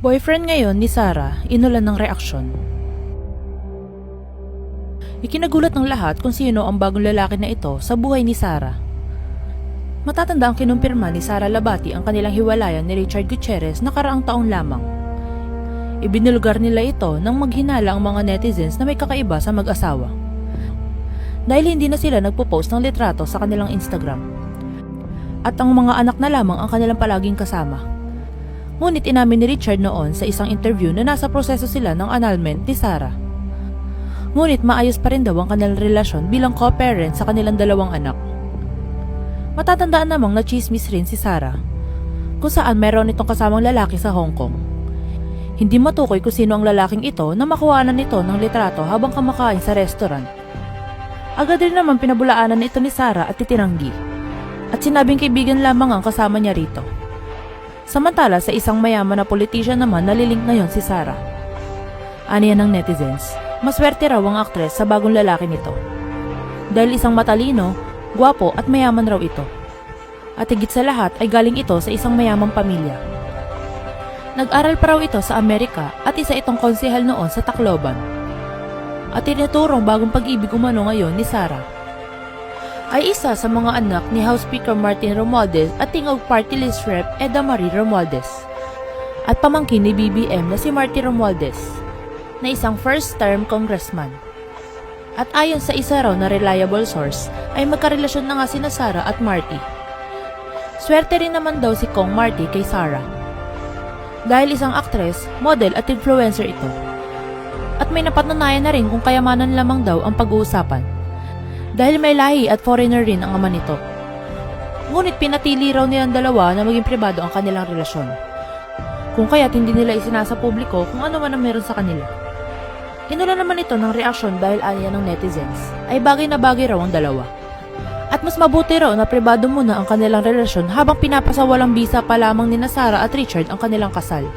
Boyfriend ngayon ni Sarah, inulan ng reaksyon. Ikinagulat ng lahat kung sino ang bagong lalaki na ito sa buhay ni Sarah. Matatanda ang kinumpirma ni Sarah Labati ang kanilang hiwalayan ni Richard Gutierrez nakaraang taong lamang. Ibinulgar nila ito nang maghinala ang mga netizens na may kakaiba sa mag-asawa. Dahil hindi na sila nagpo-post ng litrato sa kanilang Instagram. At ang mga anak na lamang ang kanilang palaging kasama. Ngunit inamin ni Richard noon sa isang interview na nasa proseso sila ng annulment ni Sarah. Ngunit maayos pa rin daw ang kanilang relasyon bilang co-parent sa kanilang dalawang anak. Matatandaan namang na chismis rin si Sarah kung saan meron itong kasamang lalaki sa Hong Kong. Hindi matukoy kung sino ang lalaking ito na makuhanan nito ng litrato habang kumakain sa restaurant. Agad rin naman pinabulaanan ito ni Sarah at titinanggi. At sinabing kaibigan lamang ang kasama niya rito. Samantala sa isang mayaman na politician naman nalilink ngayon si Sarah. Aniya ng netizens, maswerte raw ang aktres sa bagong lalaki nito. Dahil isang matalino, gwapo at mayaman raw ito. At higit sa lahat ay galing ito sa isang mayamang pamilya. Nag-aral pa raw ito sa Amerika at isa itong konsehal noon sa Tacloban. At tinuturong bagong pag-ibig umano ngayon ni Sarah. Ay isa sa mga anak ni House Speaker Martin Romualdez at Tingog Party List Rep Eda Marie Romualdez. At pamangkin ni BBM na si Marty Romualdez, na isang first-term congressman. At ayon sa isa raw na reliable source, ay magkarelasyon na nga sina Sarah at Marty. Swerte rin naman daw si Kong Marty kay Sarah. Dahil isang aktres, model at influencer ito. At may napatunayan na rin kung kayamanan lamang daw ang pag-uusapan. Dahil may lahi at foreigner rin ang ama nito. Ngunit pinatili raw nilang dalawa na maging pribado ang kanilang relasyon. Kung kaya't hindi nila isinasa publiko kung ano man ang meron sa kanila. Inula naman ito ng reaksyon dahil anya ng netizens ay bagay na bagay raw ang dalawa. At mas mabuti raw na pribado muna ang kanilang relasyon habang pinapasawalang bisa pa lamang ni Sarah at Richard ang kanilang kasal.